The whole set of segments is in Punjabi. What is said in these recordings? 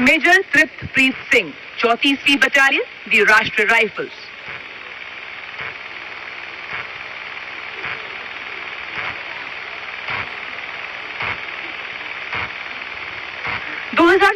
मेजर तृप्तप्रीत सिंह चौतीसवीं बटालियन दी राष्ट्रीय राइफल्स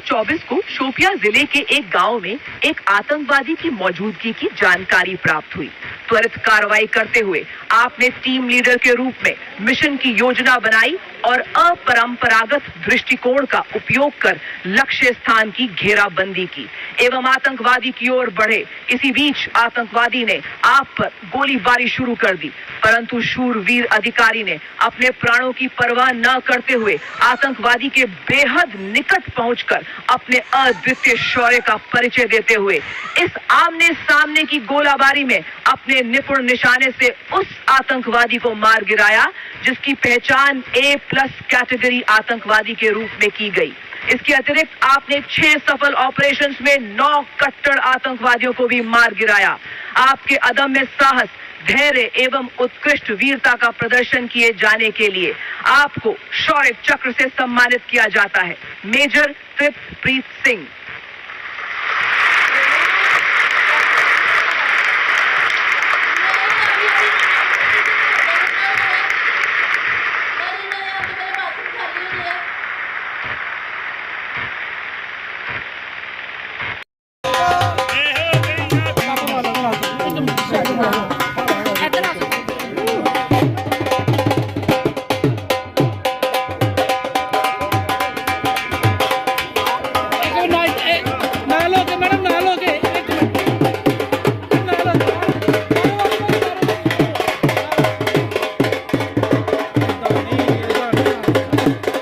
2024 को शोपिया ज़िले के एक गाँव में एक आतंकवादी की मौजूदगी की जानकारी प्राप्त हुई। त्वरित कार्रवाई करते हुए आपने टीम लीडर के रूप में मिशन की योजना बनाई और अपरंपरागत दृष्टिकोण का उपयोग कर लक्ष्य स्थान की घेराबंदी की। एवं आतंकवादी की ओर बढ़े, इसी बीच आतंकवादी ने आप पर गोलीबारी शुरू कर दी। परंतु शूरवीर अधिकारी ने अपने प्राणों की परवाह न करते हुए आतंकवादी के बेहद निकट पहुंचकर अपने अद्वितीय शौर्य का परिचय देते हुए, इस आमने सामने की गोलाबारी में अपने निपुण निशाने से उस आतंकवादी को मार गिराया, जिसकी पहचान ए प्लस कैटेगरी आतंकवादी के रूप में की गई। इसके अतिरिक्त आपने छह सफल ऑपरेशन में नौ कट्टर आतंकवादियों को भी मार गिराया। आपके अदम्य साहस, धैर्य एवं उत्कृष्ट वीरता का प्रदर्शन किए जाने के लिए आपको शौर्य चक्र से सम्मानित किया जाता है। मेजर तृप्तप्रीत सिंह। ਇੱਕ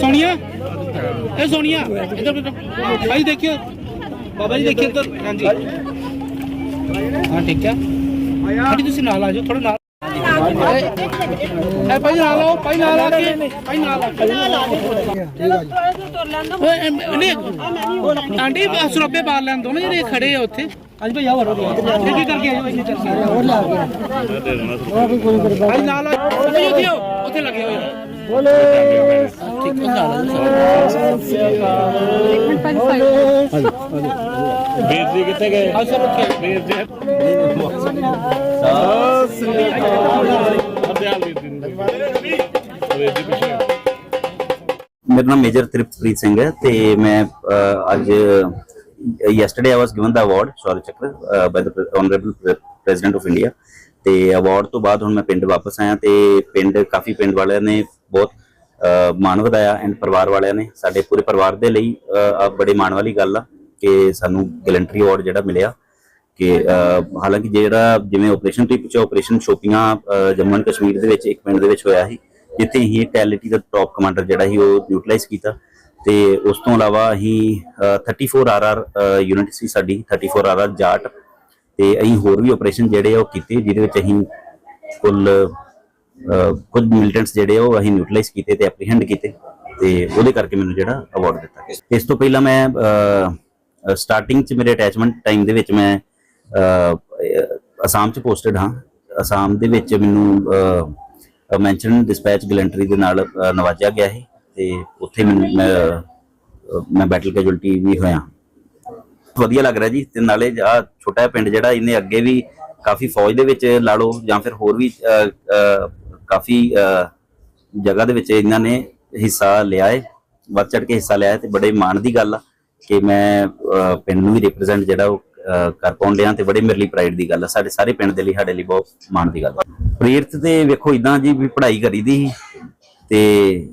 ਸੋਨੀਆ, ਇਹ ਸੋਨੀਆ, ਇੱਧਰ ਇੱਧਰ। ਭਾਈ ਦੇਖਿਓ। ਬਾਬਾ ਜੀ ਦੇਖਿਓ ਇੱਧਰ। ਹਾਂਜੀ। ਹਾਂ, ਠੀਕ ਹੈ। ਭਾਈ ਤੁਸੀਂ ਨਾਲ ਆ ਜਾਓ ਥੋੜਾ ਨਾਲ। ਇਹ ਭਾਈ ਨਾਲ ਆਓ ਭਾਈ ਨਾਲ ਆ ਕੇ ਭਾਈ ਨਾਲ ਆ ਕੇ ਨਹੀਂ ਆਂਟੀ ਸਰੋਪੇ ਬਾਹਰ ਲੈਣ ਦੋ ਨਾ ਜਿਹੜੇ ਖੜੇ ਆ ਉੱਥੇ ਅੱਜ ਭਾਈ ਹੋ ਗਿਆ ਇਹ ਕੀ ਕਰਕੇ ਆਏ ਹੋ ਇੰਨੇ ਚਿਰ ਹੋਰ ਲਾ ਭਾਈ ਨਾਲ ਆ ਉੱਥੇ ਆਓ, ਉੱਥੇ ਲੱਗੇ ਹੋਏ ਆ। ਠੀਕ ਨਾਲ ਵੀਰ ਜੀ ਕਿੱਥੇ ਗਏ ਵੀਰ ਜੀ ਅਬਿਆਲ ਵੀਰ ਮੇਰਾ ਨਾਮ ਮੇਜਰ ਤ੍ਰਿਪਤਪ੍ਰੀਤ ਸਿੰਘ ਹੈ ਤੇ ਮੈਂ ਅਹ, ਅੱਜ yesterday I was given the award Shaurya Chakra by the honourable President of India ਤੇ ਅਵਾਰਡ ਤੋਂ ਬਾਅਦ ਹੁਣ ਮੈਂ ਪਿੰਡ ਵਾਪਸ ਆਇਆ ਤੇ ਪਿੰਡ ਕਾਫੀ ਪਿੰਡ ਵਾਲਿਆਂ ਨੇ ਬਹੁਤ ਅਹ, ਮਾਣ ਵਧਾਇਆ ਐਂਡ ਪਰਿਵਾਰ ਵਾਲਿਆਂ ਨੇ ਸਾਡੇ ਪੂਰੇ ਪਰਿਵਾਰ ਦੇ ਲਈ ਅਹ, ਆਹ ਬੜੇ ਮਾਣ ਵਾਲੀ ਗੱਲ ਆ ਕਿ ਸਾਨੂੰ ਗੈਲੰਟਰੀ ਅਵਾਰਡ ਜਿਹੜਾ ਮਿਲਿਆ ਕਿ ਹਾਲਾਂਕਿ ਜਿਹੜਾ ਜਿਵੇਂ ਆਪਰੇਸ਼ਨ ਤੁਸੀਂ ਪੁੱਛਿਆ ਆਪਰੇਸ਼ਨ ਸ਼ੋਪੀਆਂ ਜੰਮੂ ਐਂਡ ਕਸ਼ਮੀਰ ਦੇ ਵਿੱਚ ਇੱਕ ਪਿੰਡ ਦੇ ਵਿੱਚ ਹੋਇਆ ਸੀ ਜਿੱਥੇ ਹੀ ਟੈਲਿਟੀ ਦਾ ਟੌਪ ਕਮਾਂਡਰ ਜਿਹੜਾ ਸੀ ਉਹ ਨਿਊਟਰਲਾਈਜ਼ ਕੀਤਾ ਤੇ ਉਸ ਤੋਂ ਇਲਾਵਾ ਅਸੀਂ ਅਹ, 34 ਆਰਆਰ ਯੂਨਿਟ ਸੀ ਸਾਡੀ 34 ਆਰਆਰ ਜਾਟ ਤੇ ਅਸੀਂ ਹੋਰ ਵੀ ਆਪਰੇਸ਼ਨ ਜਿਹੜੇ ਆ ਉਹ ਕੀਤੇ ਜਿਹਦੇ ਵਿੱਚ ਅਸੀਂ ਕੁੱਲ ਕੁਝ ਮਿਲਟੈਂਟਸ ਜਿਹੜੇ ਆ ਉਹ ਅਸੀਂ ਨਿਊਟਰਲਾਈਜ਼ ਕੀਤੇ ਤੇ ਐਪਰੀਹੈਂਡ ਕੀਤੇ ਤੇ ਉਹਦੇ ਕਰਕੇ ਮੈਨੂੰ ਜਿਹੜਾ ਅਵਾਰਡ ਦਿੱਤਾ ਗਿਆ। ਇਸ ਤੋਂ ਪਹਿਲਾਂ ਮੈਂ ਸਟਾਰਟਿੰਗ ਚ ਮੇਰੇ ਅਟੈਚਮੈਂਟ ਟਾਈਮ ਦੇ ਵਿੱਚ ਮੈਂ ਅਸਾਮ ਚ ਪੋਸਟਡ ਹਾਂ। ਅਸਾਮ ਦੇ ਵਿੱਚ ਮੈਨੂੰ ਮੈਂਸ਼ਨ ਡਿਸਪੈਚ ਗਲੈਂਟਰੀ ਦੇ ਨਾਲ ਅਹ, ਨਵਾਜਿਆ ਗਿਆ ਹੈ ਤੇ ਉੱਥੇ ਮੈਨੂੰ ਮੈਂ ਮੈਂ ਬੈਟਲ ਕੈਜੁਅਲਟੀ ਵੀ ਹੋਇਆ। ਵਧੀਆ ਲੱਗ ਰਿਹਾ ਜੀ ਤੇ ਨਾਲੇ ਆ ਛੋਟਾ ਪਿੰਡ ਜਿਹੜਾ ਇਹਨੇ ਅੱਗੇ ਵੀ ਕਾਫੀ ਫੌਜ ਦੇ ਵਿੱਚ ਲਾ ਲਓ ਜਾਂ ਫਿਰ ਹੋਰ ਵੀ ਕਾਫੀ ਜਗ੍ਹਾ ਦੇ ਵਿੱਚ ਇਹਨਾਂ ਨੇ ਹਿੱਸਾ ਲਿਆ ਹੈ ਵੱਧ ਚੜ ਕੇ ਹਿੱਸਾ ਲਿਆ ਹੈ ਤੇ ਬੜੇ ਮਾਣ ਦੀ ਗੱਲ ਆ ਕਿ ਮੈਂ ਪਿੰਡ ਨੂੰ ਵੀ ਰਿਪਰੈਜ਼ੈਂਟ ਜਿਹੜਾ ਉਹ ਅਹ, ਕਰ ਪਾਉਂਦਿਆਂ ਤੇ ਬੜੇ ਮੇਰੇ ਲਈ ਪ੍ਰਾਈਡ ਦੀ ਗੱਲ ਆ। ਸਾਡੇ ਸਾਰੇ ਪਿੰਡ ਦੇ ਲਈ ਸਾਡੇ ਲਈ ਬਹੁਤ ਮਾਣ ਦੀ ਗੱਲ ਪ੍ਰੇਰਿਤ ਤੇ ਵੇਖੋ ਇਦਾਂ ਜੀ ਵੀ ਪੜ੍ਹਾਈ ਕਰੀਦੀ ਸੀ ਤੇ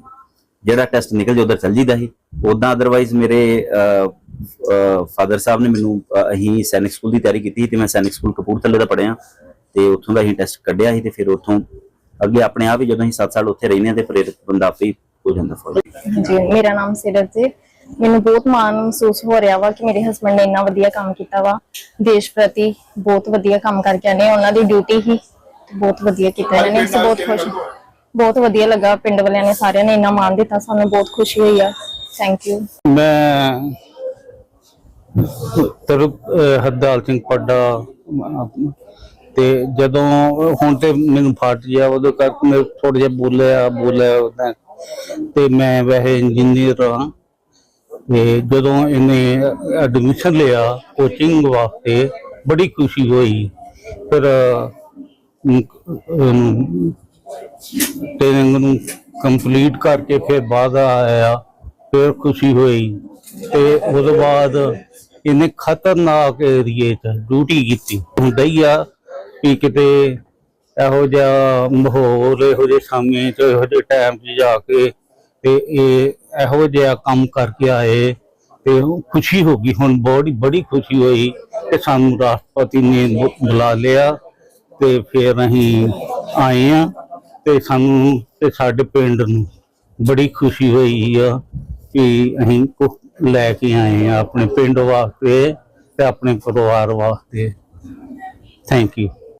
ਜਿਹੜਾ ਟੈਸਟ ਨਿਕਲ ਜੇ ਉਧਰ ਚੱਲ ਜੀਦਾ ਸੀ। ਉਦਾਂ ਅਦਰਵਾਈਜ਼ ਮੇਰੇ ਫਾਦਰ ਸਾਹਿਬ ਨੇ ਮੈਨੂੰ ਅਹ, ਅਸੀਂ ਸੈਨਿਕ ਸਕੂਲ ਦੀ ਤਿਆਰੀ ਕੀਤੀ ਸੀ ਤੇ ਮੈਂ ਸੈਨਿਕ ਸਕੂਲ ਕਪੂਰਥਲੇ ਦਾ ਪੜਿਆ ਤੇ ਉੱਥੋਂ ਦਾ ਅਸੀਂ ਟੈਸਟ ਕੱਢਿਆ ਸੀ ਤੇ ਫਿਰ ਉੱਥੋਂ ਅੱਗੇ ਆਪਣੇ ਆਪ ਹੀ ਜਦੋਂ ਅਸੀਂ 7 ਸਾਲ ਉੱਥੇ ਰਹਿੰਦੇ ਤੇ ਪ੍ਰੇਰਿਤ ਬੰਦਾ ਆਪੇ ਹੋ ਜਾਂਦਾ ਫੌਜ। ਜੀ ਮੇਰਾ ਨਾਮ ਸਿਰਤ ਜੀ ਮੈਨੂੰ ਬਹੁਤ ਮਾਣ ਮਹਿਸੂਸ ਹੋ ਰਿਹਾ ਵਾ ਕਿ ਮੇਰੇ ਹਸਬੰਡ ਨੇ ਇੰਨਾ ਵਧੀਆ ਕੰਮ ਕੀਤਾ ਵਾ। ਦੇਸ਼ ਪ੍ਰਤੀ ਬਹੁਤ ਵਧੀਆ ਕੰਮ ਕਰਕੇ ਆਨੇ ਉਹਨਾਂ ਦੀ ਡਿਊਟੀ ਹੀ ਬਹੁਤ ਵਧੀਆ ਕੀਤਾ ਇਹਨਾਂ ਨੇ। ਅਸੀਂ ਬਹੁਤ ਖੁਸ਼ ਬਹੁਤ ਵਧੀਆ ਲੱਗਾ। ਪਿੰਡ ਵਾਲਿਆਂ ਨੇ ਸਾਰਿਆਂ ਨੇ ਇੰਨਾ ਮਾਣ ਦਿੱਤਾ। ਸਾਨੂੰ ਬਹੁਤ ਖੁਸ਼ੀ ਹੋਈ ਆ। ਥੈਂਕ ਯੂ ਮੈਂ ਤਰ ਹਰਦਾਲ ਸਿੰਘ ਪੱਡਾ, ਤੇ ਜਦੋਂ ਹੁਣ ਤੇ ਮੈਨੂੰ ਫਟ ਗਿਆ, ਉਦੋਂ ਕਰਕੇ ਮੈਂ ਥੋੜਾ ਜਿਹਾ ਬੋਲਿਆ ਬੋਲਿਆ ਤੇ ਮੈਂ ਵੈਸੇ ਇੰਜੀਨੀਅਰ ਹਾਂ। ਤੇ ਜਦੋਂ ਇਹਨੇ ਐਡਮਿਸ਼ਨ ਲਿਆ ਕੋਚਿੰਗ ਵਾਸਤੇ ਬੜੀ ਖੁਸ਼ੀ ਹੋਈ। ਫਿਰ ਟ੍ਰੇਨਿੰਗ ਨੂੰ ਕੰਪਲੀਟ ਕਰਕੇ ਫਿਰ ਬਾਅਦ ਆਇਆ, ਫਿਰ ਖੁਸ਼ੀ ਹੋਈ। ਤੇ ਉਹਦੇ ਬਾਅਦ ਇਹਨੇ ਖਤਰਨਾਕ ਏਰੀਏ 'ਚ ਡਿਊਟੀ ਕੀਤੀ। ਹੁੰਦਾ ਹੀ ਆ ਕਿ ਕਿਤੇ ਇਹੋ ਜਿਹਾ ਮਾਹੌਲ, ਇਹੋ ਜਿਹੇ ਸਮੇਂ 'ਚ, ਇਹੋ ਜਿਹੇ ਟਾਈਮ 'ਚ ਜਾ ਕੇ ਤੇ ਇਹ ਇਹੋ ਜਿਹਾ ਕੰਮ ਕਰਕੇ ਆਏ ਤੇ ਖੁਸ਼ੀ ਹੋ ਗਈ, ਹੁਣ ਬੜੀ ਬੜੀ ਖੁਸ਼ੀ ਹੋਈ ਕਿ ਸਾਨੂੰ ਰਾਸ਼ਟਰਪਤੀ ਨੇ ਬੁਲਾ ਲਿਆ ਤੇ ਫਿਰ ਅਸੀਂ ਆਏ ਆ ਤੇ ਸਾਨੂੰ ਤੇ ਸਾਡੇ ਪਿੰਡ ਨੂੰ ਬੜੀ ਖੁਸ਼ੀ ਹੋਈ ਆ ਕਿ ਅਸੀਂ ਕੁਛ ਲੈ ਕੇ ਆਏ ਆ ਆਪਣੇ ਪਿੰਡ ਵਾਸਤੇ ਤੇ ਆਪਣੇ ਪਰਿਵਾਰ ਵਾਸਤੇ। Thank you